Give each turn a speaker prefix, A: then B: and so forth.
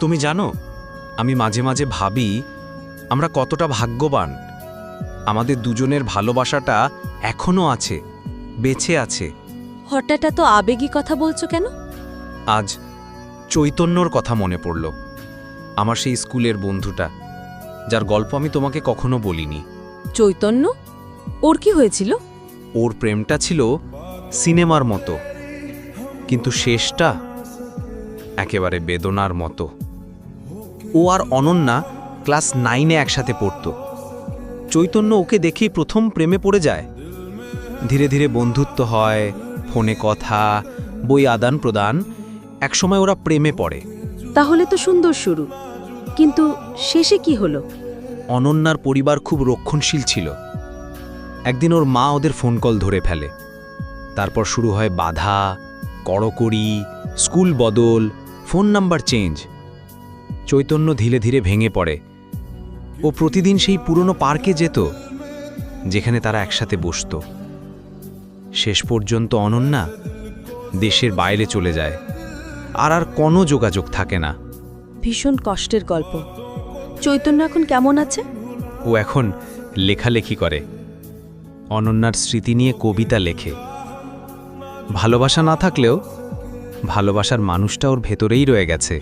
A: তুমি জানো আমি মাঝে মাঝে ভাবি আমরা কতটা ভাগ্যবান। আমাদের দুজনের ভালোবাসাটা এখনও আছে বেঁচে আছে।
B: হঠাৎ এত আবেগী কথা বলছো কেন?
A: আজ চৈতন্যর কথা মনে পড়ল আমার সেই স্কুলের বন্ধুটা যার গল্প আমি তোমাকে কখনো বলিনি।
B: চৈতন্য? ওর কি হয়েছিল?
A: ওর প্রেমটা ছিল সিনেমার মতো কিন্তু শেষটা একেবারে বেদনার মতো। ও আর অনন্যা ক্লাস নাইনে একসাথে পড়ত। চৈতন্য ওকে দেখেই প্রথম প্রেমে পড়ে যায়। ধীরে ধীরে বন্ধুত্ব হয় ফোনে কথা বই আদান প্রদান একসময় ওরা প্রেমে পড়ে।
B: তাহলে তো সুন্দর শুরু। কিন্তু শেষে কি হলো?
A: অনন্যার পরিবার খুব রক্ষণশীল ছিল। একদিন ওর মা ওদের ফোন কল ধরে ফেলে। তারপর শুরু হয় বাধা কড়কড়ি স্কুল বদল ফোন নাম্বার চেঞ্জ। চৈতন্য ধীরে ধীরে ভেঙে পড়ে ও প্রতিদিন সেই পুরনো পার্কে যেত যেখানে তারা একসাথে বসত। শেষ পর্যন্ত অনন্যা দেশের বাইরে চলে যায় আর আর কোনো যোগাযোগ থাকে না।
B: ভীষণ কষ্টের গল্প। চৈতন্য এখন কেমন আছে?
A: ও এখন লেখালেখি করে। অনন্যার স্মৃতি নিয়ে কবিতা লেখে। ভালোবাসা না থাকলেও ভালোবাসার মানুষটা ওর ভেতরেই রয়ে গেছে।